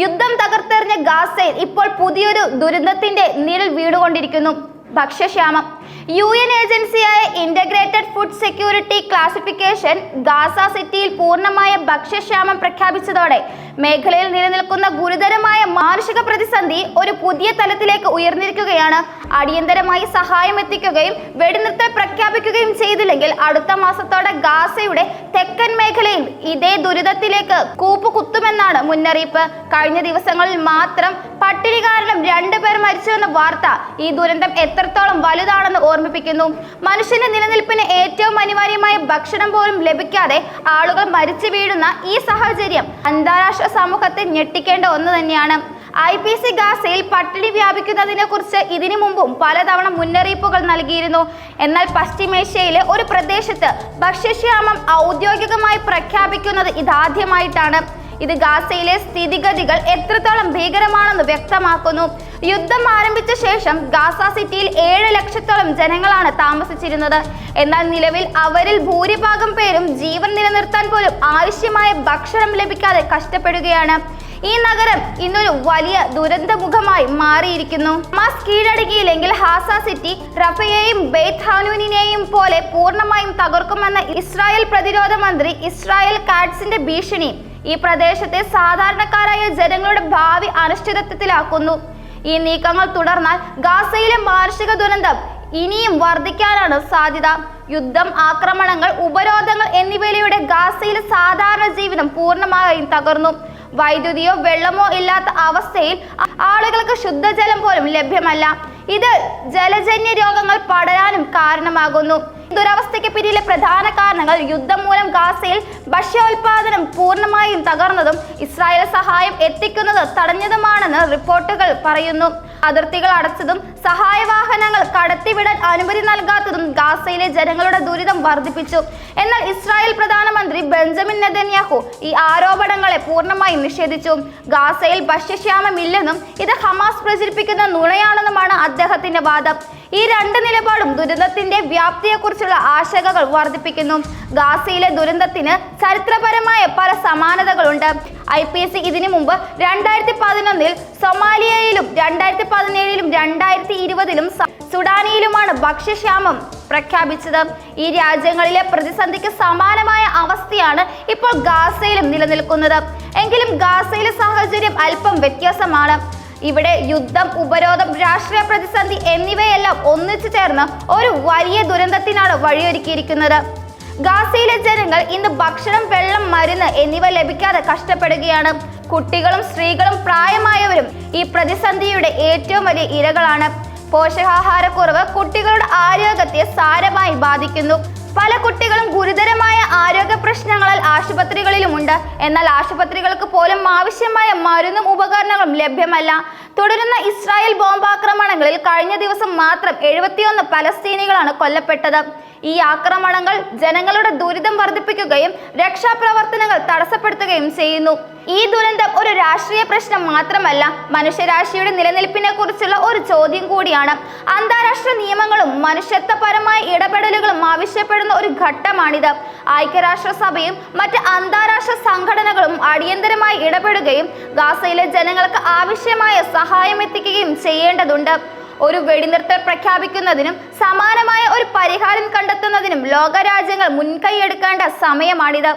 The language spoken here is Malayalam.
യുദ്ധം തകർത്തെറിഞ്ഞ ഗാസയിൽ ഇപ്പോൾ പുതിയൊരു ദുരന്തത്തിന്റെ നിഴൽ വീടുകൊണ്ടിരിക്കുന്നു ഭക്ഷ്യക്ഷാമം. യു എൻ ഏജൻസിയായ integrated food security classification Gaza സിറ്റിയിൽ പൂർണമായ ഭക്ഷ്യക്ഷാമം പ്രഖ്യാപിച്ചതോടെ മേഖലയിൽ നിലനിൽക്കുന്ന ഗുരുതരമായ മാനുഷിക പ്രതിസന്ധി ഒരു പുതിയ തലത്തിലേക്ക് ഉയർന്നിരിക്കുകയാണ്. അടിയന്തരമായി സഹായം എത്തിക്കുകയും വെടിനിർത്തൽ പ്രഖ്യാപിക്കുകയും ചെയ്തില്ലെങ്കിൽ അടുത്ത മാസത്തോടെ ഗാസയുടെ തെക്കൻ മേഖലയിൽ ഇതേ ദുരിതത്തിലേക്ക് കൂപ്പുകുത്തുമെന്നാണ് മുന്നറിയിപ്പ്. കഴിഞ്ഞ ദിവസങ്ങളിൽ മാത്രം പട്ടിണി കാരണം രണ്ടുപേർ മരിച്ചുവെന്ന വാർത്ത ഈ ദുരന്തം എത്രത്തോളം വലുതാണെന്ന് ഓർമ്മിപ്പിക്കുന്നു. മനുഷ്യന്റെ നിലനിൽപ്പിന് ഏറ്റവും അനിവാര്യമായ ഭക്ഷണം പോലും ലഭിക്കാതെ ആളുകൾ മരിച്ചു വീഴുന്ന ഈ സാഹചര്യം അന്താരാഷ്ട്ര സമൂഹത്തെ ഞെട്ടിക്കേണ്ട ഒന്ന് തന്നെയാണ്. ഐ പി സി ഗാസയിൽ പട്ടിണി വ്യാപിക്കുന്നതിനെ കുറിച്ച് ഇതിനു മുമ്പും പലതവണ മുന്നറിയിപ്പുകൾ നൽകിയിരുന്നു. എന്നാൽ പശ്ചിമേഷ്യയിലെ ഒരു പ്രദേശത്ത് ഭക്ഷ്യക്ഷാമം ഔദ്യോഗികമായി പ്രഖ്യാപിക്കുന്നത് ഇതാദ്യമായിട്ടാണ്. ഇത് ഗാസയിലെ സ്ഥിതിഗതികൾ എത്രത്തോളം ഭീകരമാണെന്ന് വ്യക്തമാക്കുന്നു. യുദ്ധം ആരംഭിച്ച ശേഷം ഗാസ സിറ്റിയിൽ ഏഴ് ലക്ഷത്തോളം ജനങ്ങളാണ് താമസിച്ചിരുന്നത്. എന്നാൽ നിലവിൽ അവരിൽ ഭൂരിഭാഗം പേരും ജീവൻ നിലനിർത്താൻ പോലും ആവശ്യമായ ഭക്ഷണം ലഭിക്കാതെ കഷ്ടപ്പെടുകയാണ്. ഈ നഗരം ഇന്നൊരു വലിയ ദുരന്തമുഖമായി മാറിയിരിക്കുന്നു. മാസ് കീഴടക്കിയില്ലെങ്കിൽ ഹാസ സിറ്റി റഫയെയും ബെയ്ത്ത് ഹാനൂനിനെയും പോലെ പൂർണമായും തകർക്കുമെന്ന ഇസ്രായേൽ പ്രതിരോധ മന്ത്രി ഇസ്രായേൽ കാഡ്സിന്റെ ഭീഷണി ഈ പ്രദേശത്തെ സാധാരണക്കാരായ ജനങ്ങളുടെ ഭാവി അനിശ്ചിതത്വത്തിലാക്കുന്നു. ഈ നീക്കങ്ങൾ തുടർന്നാൽ ഗാസയിലെ മാനുഷിക ദുരന്തം ഇനിയും വർദ്ധിക്കാനാണ് സാധ്യത. യുദ്ധം ആക്രമണങ്ങൾ ഉപരോധങ്ങൾ എന്നിവയിലൂടെ ഗാസയിലെ സാധാരണ ജീവിതം പൂർണമായും തകർന്നു. വൈദ്യുതിയോ വെള്ളമോ ഇല്ലാത്ത അവസ്ഥയിൽ ആളുകൾക്ക് ശുദ്ധജലം പോലും ലഭ്യമല്ല. ഇത് ജലജന്യ രോഗങ്ങൾ പടരാനും കാരണമാകുന്നു. ദുരവസ്ഥയ്ക്ക് പിന്നിലെ പ്രധാന കാരണങ്ങൾ യുദ്ധം മൂലം ഗാസയിൽ ഭക്ഷ്യോൽപാദനം പൂർണമായും തകർന്നതും ഇസ്രായേൽ സഹായം എത്തിക്കുന്നത് തടഞ്ഞതുമാണെന്ന് റിപ്പോർട്ടുകൾ പറയുന്നു. അതിർത്തികൾ അടച്ചതും സഹായ വാഹനങ്ങൾ കടത്തിവിടാൻ അനുമതി നൽകാത്തതും ഗാസയിലെ ജനങ്ങളുടെ ദുരിതം വർദ്ധിപ്പിച്ചു. എന്നാൽ ഇസ്രായേൽ പ്രധാനമന്ത്രി ബെഞ്ചമിൻ നെതന്യാഹു ഈ ആരോപണങ്ങളെ പൂർണമായും നിഷേധിച്ചു. ഗാസയിൽ ഭക്ഷ്യക്ഷാമമില്ലെന്നും ഇത് ഹമാസ് പ്രചരിപ്പിക്കുന്ന നുണയാണെന്നുമാണ് അദ്ദേഹത്തിന്റെ വാദം. ഈ രണ്ട് നിലപാടും ദുരന്തത്തിന്റെ വ്യാപ്തിയെക്കുറിച്ചുള്ള ആശങ്കകൾ വർദ്ധിപ്പിക്കുന്നു. ഗാസയിലെ ദുരന്തത്തിന് ചരിത്രപരമായ പല സമാനതകളുണ്ട്. ഐ പി എസ് സി ഇതിനു മുമ്പ് രണ്ടായിരത്തി പതിനൊന്നിൽ സൊമാലിയയിലും രണ്ടായിരത്തി പതിനേഴിലും രണ്ടായിരത്തി ഇരുപതിലും സുഡാനിയിലുമാണ് ഭക്ഷ്യക്ഷാമം പ്രഖ്യാപിച്ചത്. ഈ രാജ്യങ്ങളിലെ പ്രതിസന്ധിക്ക് സമാനമായ അവസ്ഥയാണ് ഇപ്പോൾ ഗാസയിലും നിലനിൽക്കുന്നത്. എങ്കിലും ഗാസയിലെ സാഹചര്യം അല്പം വ്യത്യാസമാണ്. ഇവിടെ യുദ്ധം ഉപരോധം രാഷ്ട്രീയ പ്രതിസന്ധി എന്നിവയെല്ലാം ഒന്നിച്ചു ചേർന്ന് ഒരു വലിയ ദുരന്തത്തിനാണ് വഴിയൊരുക്കിയിരിക്കുന്നത്. ഗാസയിലെ ജനങ്ങൾ ഇന്ന് ഭക്ഷണം വെള്ളം മരുന്ന് എന്നിവ ലഭിക്കാതെ കഷ്ടപ്പെടുകയാണ്. കുട്ടികളും സ്ത്രീകളും പ്രായമായവരും ഈ പ്രതിസന്ധിയുടെ ഏറ്റവും വലിയ ഇരകളാണ്. പോഷകാഹാരക്കുറവ് കുട്ടികളുടെ ആരോഗ്യത്തെ സാരമായി ബാധിക്കുന്നു. പല കുട്ടികളും ഗുരുതരമായ ആരോഗ്യ പ്രശ്നങ്ങളാൽ ആശുപത്രികളിലുമുണ്ട്. എന്നാൽ ആശുപത്രികൾക്ക് പോലും ആവശ്യമായ മരുന്നും ഉപകരണങ്ങളും ലഭ്യമല്ല. തുടരുന്ന ഇസ്രായേൽ ബോംബാക്രമണങ്ങളിൽ കഴിഞ്ഞ ദിവസം മാത്രം എഴുപത്തിയൊന്ന് പലസ്തീനികളാണ് കൊല്ലപ്പെട്ടത്. ഈ ആക്രമണങ്ങൾ ജനങ്ങളുടെ ദുരിതം വർദ്ധിപ്പിക്കുകയും രക്ഷാപ്രവർത്തനങ്ങൾ തടസ്സപ്പെടുത്തുകയും ചെയ്യുന്നു. ഈ ദുരന്തം ഒരു രാഷ്ട്രീയ പ്രശ്നം മാത്രമല്ല മനുഷ്യരാശിയുടെ നിലനിൽപ്പിനെ കുറിച്ചുള്ള ഒരു ചോദ്യം കൂടിയാണ്. അന്താരാഷ്ട്ര നിയമങ്ങളും മനുഷ്യത്വപരമായ ഇടപെടലുകളും ആവശ്യപ്പെടുന്ന ഒരു ഘട്ടമാണിത്. ഐക്യരാഷ്ട്രസഭയും മറ്റ് അന്താരാഷ്ട്ര സംഘടനകളും അടിയന്തരമായി ഇടപെടുകയും ഗാസയിലെ ജനങ്ങൾക്ക് ആവശ്യമായ സഹായം എത്തിക്കുകയും ചെയ്യേണ്ടതുണ്ട്. ഒരു വെടിനിർത്തൽ പ്രഖ്യാപിക്കുന്നതിനും സമാനമായ ഒരു പരിഹാരം കണ്ടെത്തുന്നതിനും ലോകരാജ്യങ്ങൾ മുൻകൈയെടുക്കേണ്ട സമയമാണിത്.